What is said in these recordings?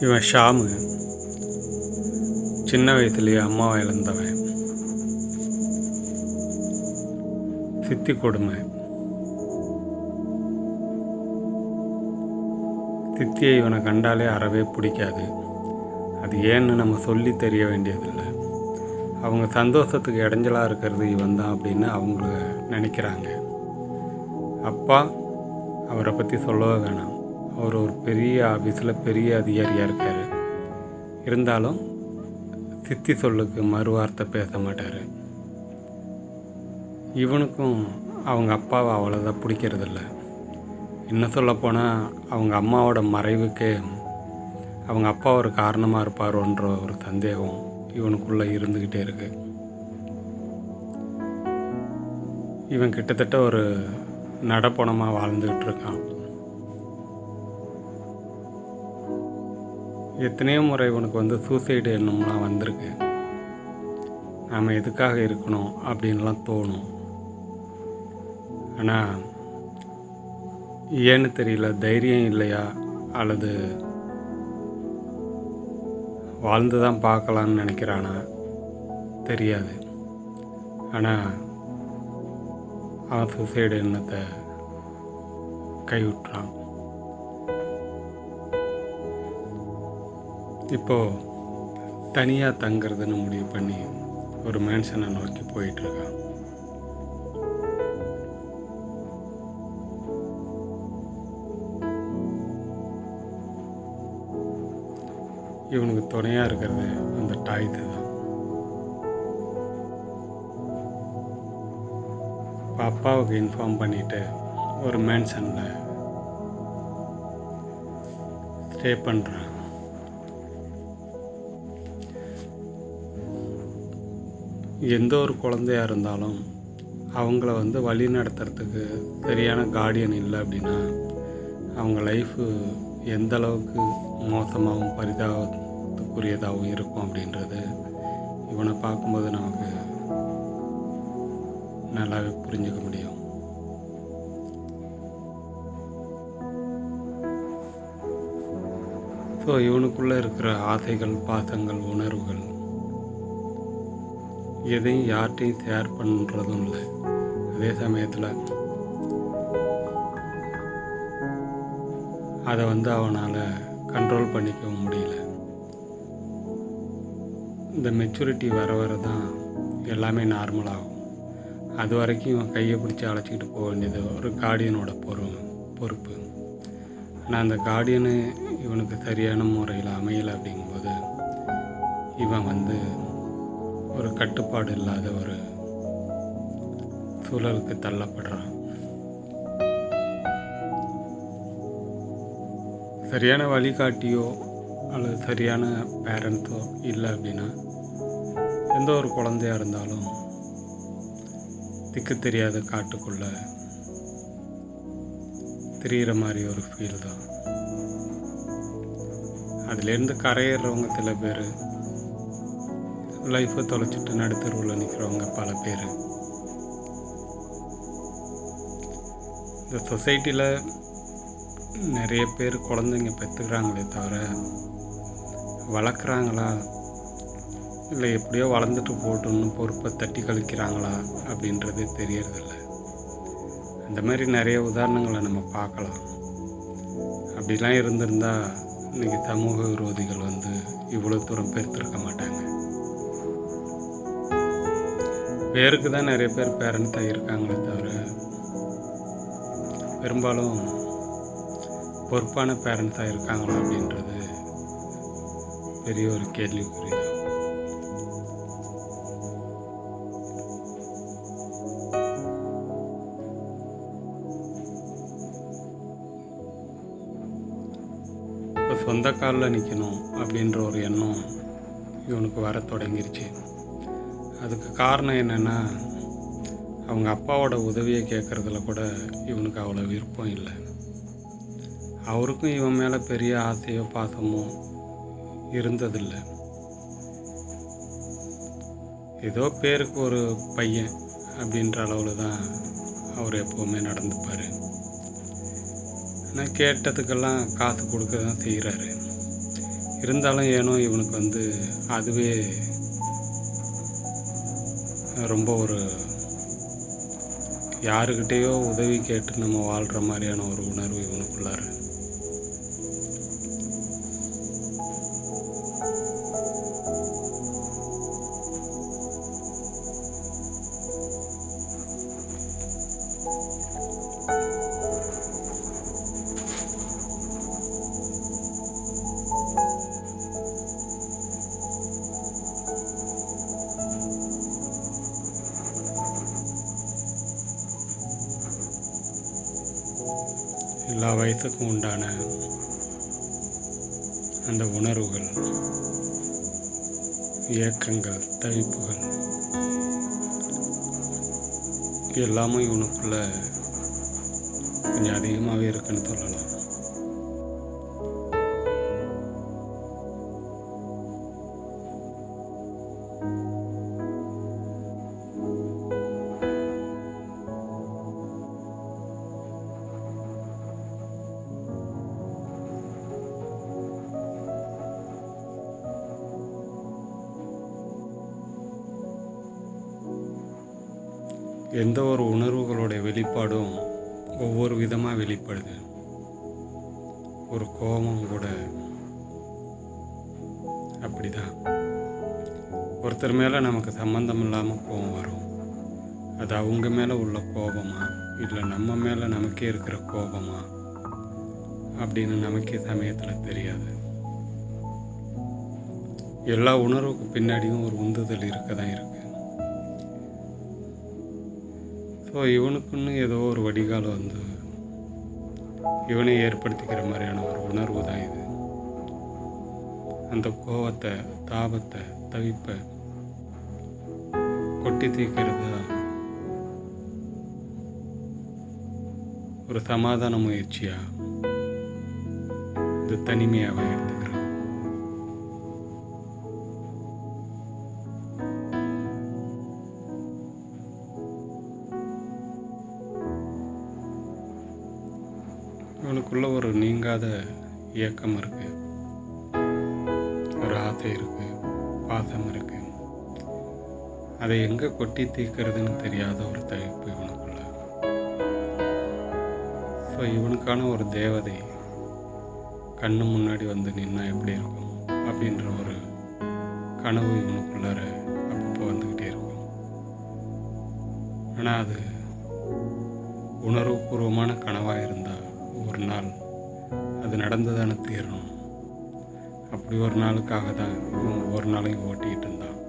இவன் ஷாமு. சின்ன வயசுலேயே அம்மாவை இழந்தவன். சித்தி கொடுமை. சித்தியை இவனை கண்டாலே அறவே பிடிக்காது. அது ஏன்னு நம்ம சொல்லி தெரிய வேண்டியதில்லை. அவங்க சந்தோஷத்துக்கு இடைஞ்சலாக இருக்கிறது இவன் தான் அப்படின்னு அவங்கள நினைக்கிறாங்க. அப்பா அவரை பற்றி சொல்லவே வேணாம். அவர் ஒரு பெரிய ஆஃபீஸில் பெரிய அதிகாரியாக இருக்கார். இருந்தாலும் சித்தி சொல்லுக்கு மறுவார்த்தை பேச மாட்டார். இவனுக்கும் அவங்க அப்பாவை அவ்வளோதான் பிடிக்கிறதில்ல. இன்னும் சொல்லப்போனால் அவங்க அம்மாவோட மறைவுக்கே அவங்க அப்பா ஒரு காரணமாக இருப்பாரோன்ற ஒரு சந்தேகம் இவனுக்குள்ளே இருந்துக்கிட்டே இருக்கு. இவன் கிட்டத்தட்ட ஒரு நடப்பணமாக வாழ்ந்துக்கிட்டு இருக்கான். எத்தனையோ முறை உனக்கு வந்து சூசைடு எண்ணம்லாம் வந்திருக்கு. நாம் எதுக்காக இருக்கணும் அப்படின்லாம் தோணும். ஆனால் ஏன்னு தெரியல தைரியம் இல்லையா? அல்லது வாழ்ந்து தான் பார்க்கலான்னு நினைக்கிறானா? தெரியாது. ஆனால் அவன் சூசைடு எண்ணத்தை கைவிட்டுறான். இப்போது தனியாக தங்குறதுன்னு முடிவு பண்ணி ஒரு மேன்ஷனை நோக்கி போயிட்டுருக்கான். இவனுக்கு துணையாக இருக்கிறது அந்த டாய்த்து தான். பாப்பாவுக்கு அப்பாவுக்கு இன்ஃபார்ம் பண்ணிவிட்டு ஒரு மேன்ஷனில் ஸ்டே பண்ணுறான் எந்த ஒரு குழந்தையாக இருந்தாலும் அவங்கள வந்து வழி நடத்துறதுக்கு சரியான கார்டியன் இல்லை அப்படின்னா அவங்க லைஃபு எந்த அளவுக்கு மோசமாகவும் பரிதாபத்துக்குரியதாகவும் இருக்கும் அப்படின்றது இவனை பார்க்கும்போது நமக்கு நல்லாவே புரிஞ்சுக்க முடியும். ஸோ இவனுக்குள்ளே இருக்கிற ஆசைகள் பாசங்கள் உணர்வுகள் எதையும் யார்கிட்டையும் ஷேர் பண்ணுறதும் இல்லை. அதே சமயத்தில் அதை வந்து அவனால் கண்ட்ரோல் பண்ணிக்கவும் முடியல. இந்த மெச்சூரிட்டி வர வர தான் எல்லாமே நார்மலாகும் அது வரைக்கும் இவன் கையை பிடிச்சி அழைச்சிக்கிட்டு போக வேண்டியது ஒரு கார்டியனோட பொறு பொறுப்பு. ஆனால் அந்த கார்டியனு இவனுக்கு சரியான முறையில் அமையலை அப்படிங்கும்போது இவன் வந்து ஒரு கட்டுப்பாடு இல்லாத ஒரு சூழலுக்கு தள்ளப்படுறான். சரியான வழிகாட்டியோ அல்லது சரியான பேரண்ட்ஸோ இல்லை அப்படின்னா எந்த ஒரு குழந்தையாக இருந்தாலும் திக்கு தெரியாத காட்டுக்குள்ள தெரிகிற மாதிரி ஒரு ஃபீல் தான். அதுலேருந்து கரையேறவங்க சில பேர் லைஃப்பை தொலைச்சிட்டு நடுத்தருவில் நிற்கிறவங்க பல பேர். இந்த சொசைட்டியில் நிறைய பேர் குழந்தைங்க பெற்றுக்கிறாங்களே தவிர வளர்க்குறாங்களா? இல்லை எப்படியோ வளர்ந்துட்டு போட்டோன்னு பொறுப்பை தட்டி கழிக்கிறாங்களா? அப்படின்றது தெரியறதில்ல. அந்த மாதிரி நிறைய உதாரணங்களை நம்ம பார்க்கலாம். அப்படிலாம் இருந்திருந்தால் இன்றைக்கி சமூக விரோதிகள் வந்து இவ்வளோ தூரம் பெருத்திருக்க மாட்டாங்க. பேருக்கு தான் நிறைய பேர் பேரண்ட்டாக இருக்காங்களே தவிர பெரும்பாலும் பொறுப்பான பேரண்ட்ஸாக இருக்காங்களா அப்படின்றது பெரிய ஒரு கேள்விக்குறி. தான் இப்போ சொந்த காலில் நிற்கணும் அப்படின்ற ஒரு எண்ணம் இவனுக்கு வர தொடங்கிருச்சு. அதுக்கு காரணம் என்னென்னா அவங்க அப்பாவோட உதவியை கேட்குறதுல கூட இவனுக்கு அவ்வளோ விருப்பம் இல்லை. அவருக்கும் இவன் மேலே பெரிய ஆசையோ பாசமோ இருந்ததில்லை. ஏதோ பேருக்கு ஒரு பையன் அப்படின்ற அளவில் தான் அவர் எப்போவுமே நடந்துப்பார். ஆனால் கேட்டதுக்கெல்லாம் காசு கொடுக்க தான் செய்கிறாரு இருந்தாலும் ஏனோ இவனுக்கு வந்து அதுவே ரொம்ப ஒரு யாருக்கிட்டேயோ உதவி கேட்டு நம்ம வாழ்கிற மாதிரியான ஒரு உணர்வு இவனுக்குள்ளார எல்லா வயசுக்கும் உண்டான அந்த உணர்வுகள் இயக்கங்கள் தவிப்புகள் எல்லாமே இவனுக்குள்ள கொஞ்சம் அதிகமாகவே இருக்குன்னு சொல்லலாம். எந்த ஒரு உணர்வுகளுடைய வெளிப்பாடும் ஒவ்வொரு விதமாக வெளிப்படுது. ஒரு கோபம் கூட அப்படிதான். ஒருத்தர் மேலே நமக்கு சம்மந்தம் இல்லாமல் கோபம் வரும். அது அவங்க மேலே உள்ள கோபமா இல்லை நம்ம மேலே நமக்கே இருக்கிற கோபமா அப்படின்னு நமக்கே சமயத்தில் தெரியாது. எல்லா உணர்வுக்கு பின்னாடியும் ஒரு உந்துதல் இருக்க. தான் இருக்குது ஸோ இவனுக்குன்னு ஏதோ ஒரு வடிகால் வந்து இவனை ஏற்படுத்திக்கிற மாதிரியான ஒரு உணர்வு தான் இது. அந்த கோவத்தை தாபத்தை தவிப்பை கொட்டி தீர்க்கிறதா ஒரு சமாதான முயற்சியாக இது தனிமையாக அவனுக்குள்ளே ஒரு நீங்காத இயக்கம் இருக்குது ஒரு ஆசை இருக்குது பாசம் இருக்குது அதை எங்கே கொட்டி தீர்க்கிறதுன்னு தெரியாத ஒரு தவிப்பு இவனுக்குள்ள. ஸோ இவனுக்கான ஒரு தேவதை கண்ணு முன்னாடி வந்து நின்னா எப்படி இருக்கும்? அப்படின்ற ஒரு கனவு இவனுக்குள்ளார அப்பப்போ வந்துக்கிட்டே இருக்கும். ஆனால் அது உணர்வுபூர்வமான கனவாக இருந்தால் ஒரு நாள் அது நடந்ததானே தீரணும். அப்படி ஒரு நாளுக்காக தான் ஒரு நாளையும் ஓட்டிக்கிட்டு இருந்தான்.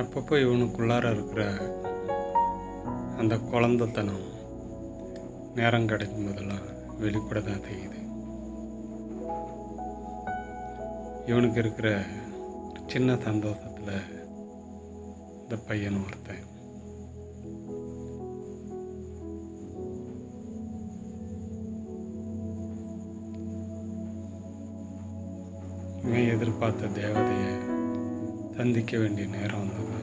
அப்பப்போ இவனுக்குள்ளார இருக்கிற அந்த குழந்தைத்தனம் நேரம் கிடைக்கும் போதெல்லாம் வெளிப்பட தான் செய்யுது. இவனுக்கு இருக்கிற சின்ன சந்தோஷத்தில் இந்த பையன் ஒருத்தன். இவன் எதிர்பார்த்த தேவதையை சந்திக்க வேண்டிய நேரம் வந்தது.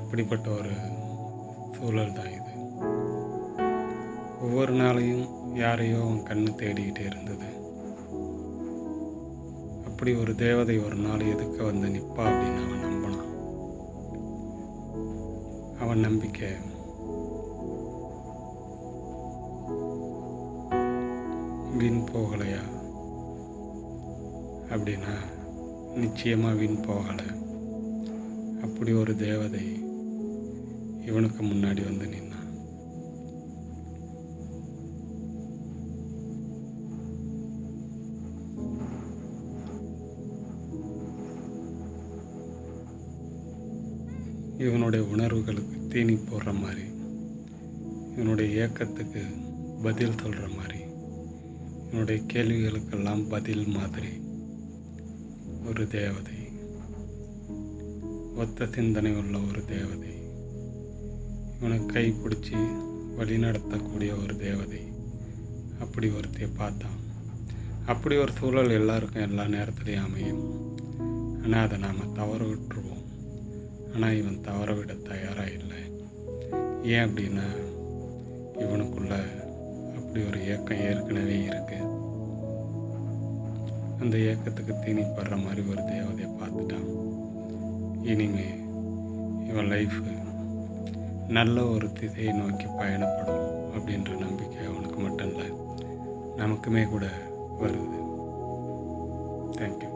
அப்படிப்பட்ட ஒரு சூழல் தான் இது. ஒவ்வொரு நாளையும் யாரையோ அவன் கண்ணு தேடிக்கிட்டே இருந்தது. அப்படி ஒரு தேவதை ஒரு நாள் எதுக்க வந்து நிற்பா அப்படின்னு அவன் நம்பினான். அவன் நம்பிக்கை வீண் போகலையா? அப்படின்னா நிச்சயமாக வீண் போகலை அப்படி ஒரு தேவதை இவனுக்கு முன்னாடி வந்து நின்னான். இவனுடைய உணர்வுகளுக்கு தீனி போடுற மாதிரி இவனுடைய இயக்கத்துக்கு பதில் சொல்கிற மாதிரி இவனுடைய கேள்விகளுக்கெல்லாம் பதில் மாதிரி ஒரு தேவதை. ஒத்த சிந்தனை உள்ள ஒரு தேவதை. இவனுக்கு கை பிடிச்சி வழி நடத்தக்கூடிய ஒரு தேவதை. அப்படி ஒருத்தையை பார்த்தான். அப்படி ஒரு சூழல் எல்லாருக்கும் எல்லா நேரத்துலையும் அமையும். ஆனால் அதை நாம் தவற விட்டுருவோம். ஆனால் இவன் தவற விட தயாராக இல்லை. ஏன் அப்படின்னா இவனுக்குள்ள அப்படி ஒரு இயக்கம் ஏற்கனவே இருக்கு. அந்த இயக்கத்துக்கு தீனிப்படுற மாதிரி ஒரு தேவதையை பார்த்துட்டான். இனிமே இவன் லைஃபு நல்ல ஒரு திசையை நோக்கி பயணப்படும் அப்படின்ற நம்பிக்கை அவனுக்கு மட்டும் இல்லை நமக்குமே கூட வருது. தேங்க்யூ